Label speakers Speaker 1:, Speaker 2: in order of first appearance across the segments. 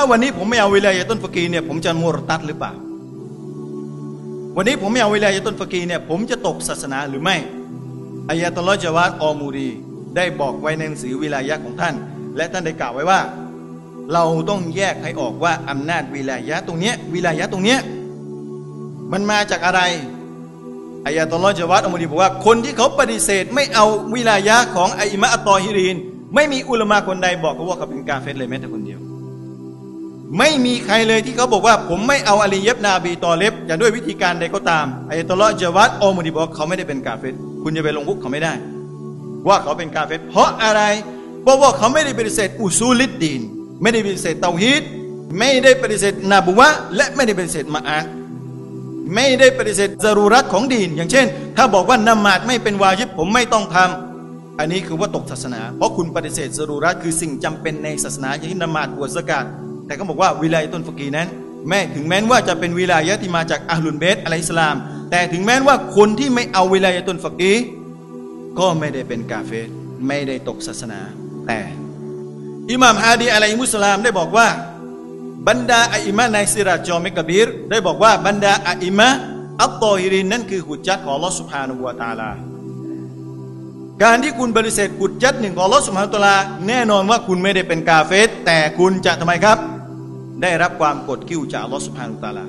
Speaker 1: าวันนี้ผมไม่เอาวิลัยต้นฟกีเนี่ยผมจะมุรตัดหรือเปล่า วันนี้ผมไม่เอาวิลัยต้นฟกีเนี่ยผมจะตกศาสนาหรือไม่อายะตลอจาวาดอมูรีได้บอกไว้ในหนังสือวิลายะของท่าน และท่านได้กล่าวไว้ว่า เราต้องแยกให้ออกว่าอำนาจวิลายะตรงเนี้ยวิลายะตรงเนี้ยมันมาจากอะไรอายะตลอจาวาดอมูรีบอกว่าคนที่เขาปฏิเสธไม่เอาวิลายะของอิมะอัตตอฮิรีน ไม่มีอุลมะคนใดบอกเขาว่าเขาเป็นกาเฟตเลยแม้แต่คนเดียว ไม่มีใครเลยที่เขาบอกว่า ผมไม่เอาอาลียบนาบีตอเล็บอย่างด้วยวิธีการใดก็ตามอายะตลอจวาดออมูรีบอกเขาไม่ได้เป็นกาเฟตคุณจะไปลงพุกเขาไม่ได้ ว่าเขาเป็นกาเฟตเพราะอะไรเพราะว่าเขาไม่ได้ปฏิเสธอุซูลิดดีน ไม่ได้ปฏิเสธเตาฮีดไม่ได้ปฏิเสธนาบุวะและไม่ได้ปฏิเสธมาอาไม่ได้ปฏิเสธจารุรัตของดีน อย่างเช่น ถ้าบอกว่านมาดไม่เป็นวาญิบผมไม่ต้องทำอันนี้คือว่าตกศาสนา เพราะคุณปฏิเสธจารุรัตคือสิ่งจำเป็นในศาสนาอย่างที่นมาดบวชสกาด แต่ก็บอกว่าวิลัยต้นฟกีนั้น แม้ถึงแม้ว่าจะเป็นวิลายะที่มาจากอัลลุนเบตอะลัยสลาม แต่ถึงแม้ว่าคนที่ไม่เอาวิลายะต้นฟกีก็ไม่ได้เป็นกาเฟรไม่ได้ตกศาสนา แต่อิหม่ามฮาดีอะลัยมุสลามได้บอกว่า บรรดาอิมะในสิราจอมิกบิรได้บอกว่าบรรดาอิมะอัตตอฮิรินนั่นคือหุจจัดของลอสุภานุวาตาลาการที่คุณบริเสธหุจจัดหนึ่งของลอสุภานุตาลาแน่นอนว่าคุณไม่ได้เป็นกาเฟสแต่คุณจะทำไมครับ ได้รับความกดกิ้วจากลอสุภานุตาลา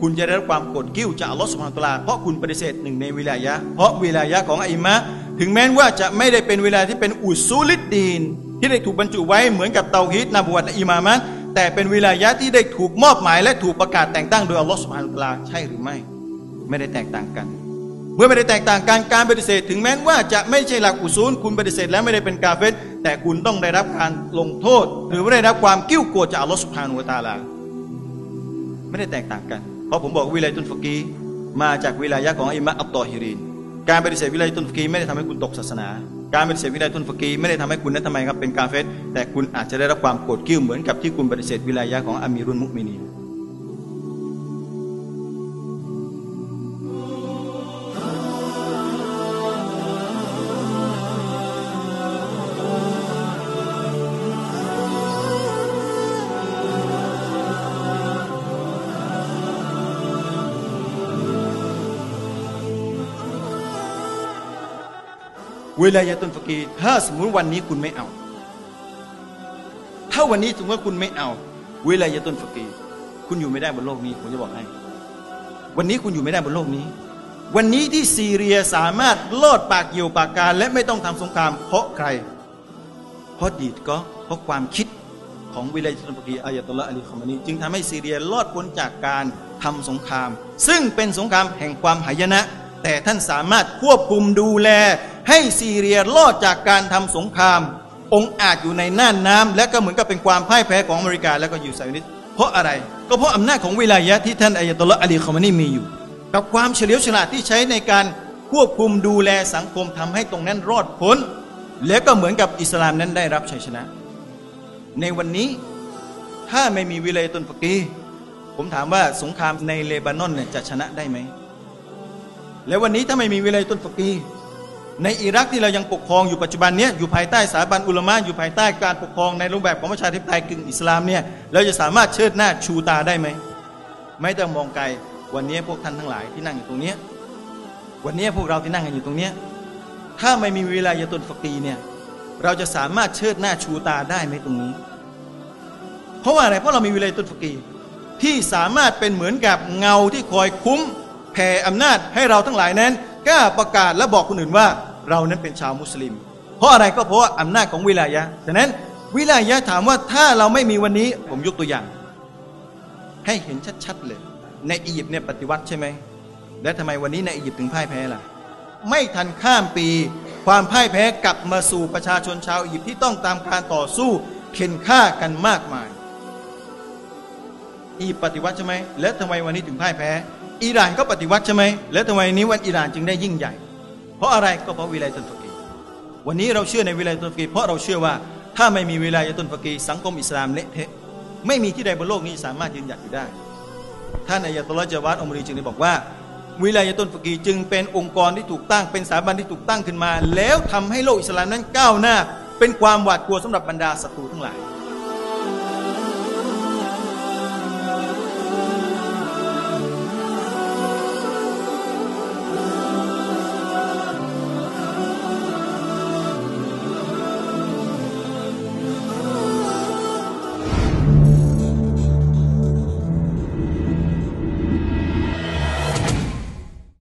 Speaker 1: คุณจะได้รับความกดกิ้วจากอัลลอฮฺสุบฮานะตะอาลา เพราะคุณปฏิเสธหนึ่งในวิลายะ เพราะวิลายะของอิมะถึงแม้ว่าจะไม่ได้เป็นเวลาที่เป็นอุซูลิดดีน ที่ได้ถูกบรรจุไว้เหมือนกับเตาฮีดนาบวชและอิมามะแต่เป็นวิลายะที่ได้ถูกมอบหมาย และถูกประกาศแต่งตั้งโดยอัลลอฮฺสุบฮานะตะอาลาใช่หรือไม่ ไม่ได้แตกต่างกันเมื่อไม่ได้แตกต่างกันการปฏิเสธถึงแม้ว่าจะไม่ใช่หลักอุซูล คุณปฏิเสธแล้วไม่ได้เป็นกาเฟต แต่คุณต้องได้รับการลงโทษ หรือว่าได้รับความกิ้วโกรธจากอัลลอฮฺสุบฮานะตาลา ไม่ได้แตกต่างกัน เพราะผมบอกวิลัยตุนฟกีมาจากวิลายะของอิมะอัตตอฮิริน การปฏิเสธวิลัยตุนฟกีไม่ได้ทำให้คุณตกศาสนา การปฏิเสธวิลัยตุนฟกีไม่ได้ทำให้คุณนั้นทำไมครับเป็นกาเฟตแต่คุณอาจจะได้รับความโกรธกิ้วเหมือนกับที่คุณปฏิเสธวิลายะของอามีรุนมุมินี วลายะตุนฟกีถ้าสมมุติวันนี้คุณไม่เอา ถ้าวันนี้สมมติว่าคุณไม่เอาเวลายะตุนฟกีคุณอยู่ไม่ได้บนโลกนี้ผมจะบอกให้ วันนี้คุณอยู่ไม่ได้บนโลกนี้ วันนี้ที่ซีเรียสามารถลอดปากเกี่ยวปากการและไม่ต้องทำสงคราม เพราะใคร เพราะดีดก็เพราะความคิดของวิลัยตุนฟกีอายตุลละอลีคอมานีจึงทำให้ซีเรียรอดพ้นจากการทำสงคราม ซึ่งเป็นสงครามแห่งความหายนะ แต่ท่านสามารถควบคุมดูแล ให้ซีเรียรอดจากการทำสงคราม องอาจอยู่ในน่านน้ำและก็เหมือนกับเป็นความพ่ายแพ้ของอเมริกาและก็อยู่ไซนิสเพราะอะไร ก็เพราะอำนาจของวิลายะที่ท่านอายตุลละอาลีคอมานีมีอยู่ กับความเฉลียวฉลาดที่ใช้ในการควบคุมดูแลสังคมทำให้ตรงนั้นรอดพ้น และก็เหมือนกับอิสลามนั้นได้รับชัยชนะ ในวันนี้ถ้าไม่มีวิลัยตุนฟกีผมถามว่าสงครามในเลบานอนเนี่ยจะชนะได้ไหม แล้ววันนี้ถ้าไม่มีวิลัยตุนฟกี ในอิรักที่เรายังปกครองอยู่ปัจจุบันเนี้ยอยู่ภายใต้สถาบันอุลามะอยู่ภายใต้การปกครองในรูปแบบของประชาธิปไตยกึ่งอิสลามเนี่ยเราจะสามารถเชิดหน้าชูตาได้ไหมไม่ต้องมองไกลวันนี้พวกท่านทั้งหลายที่นั่งอยู่ตรงนี้วันนี้พวกเราที่นั่งกันอยู่ตรงนี้ถ้าไม่มีเวลัยตุนฟกีเนี่ยเราจะสามารถเชิดหน้าชูตาได้ไหมตรงนี้ เพราะว่าอะไรเพราะเรามีวิลัยตุนฟกีที่สามารถเป็นเหมือนกับเงาที่คอยคุ้มแผ่อำนาจให้เราทั้งหลายนั้น กล้าประกาศและบอกคนอื่นว่า เรานั้นเป็นชาวมุสลิม เพราะอะไรก็เพราะว่าอำนาจของวิลายะฉะนั้นวิลายะถามว่าถ้าเราไม่มีวันนี้ผมยกตัวอย่าง ให้เห็นชัดๆเลย ในอียิปต์เนี่ยปฏิวัติใช่ไหมและทำไมวันนี้ในอียิปต์ถึงพ่ายแพ้ล่ะ ไม่ทันข้ามปี ความพ่ายแพ้กลับมาสู่ประชาชนชาวอียิปต์ที่ต้องตามการต่อสู้เข็นฆ่ากันมากมายอียิปต์ปฏิวัติใช่ไหมและทำไมวันนี้ถึงพ่ายแพ้ อิหร่านก็ปฏิวัติใช่ไหมและทำไมนี้วันอิหร่านจึงได้ยิ่งใหญ่ เพราะอะไรก็เพราะวิลัยตุนฟกีวันนี้เราเชื่อในวิลัยตุนฟกีเพราะเราเชื่อว่าถ้าไม่มีวิลัยตุนฟกีสังคมอิสลามเละเทะไม่มีที่ใดบนโลกนี้สามารถยืนหยัดอยู่ได้ท่านอายะตุลลอฮ์จาวาดอมรีจึงได้บอกว่าวิลัยตุนฟกีจึงเป็นองค์กรที่ถูกตั้งเป็นสถาบันที่ถูกตั้งขึ้นมา แล้วทำให้โลกอิสลามนั้นก้าวหน้า เป็นความหวาดกลัวสำหรับบรรดาศัตรูทั้งหลาย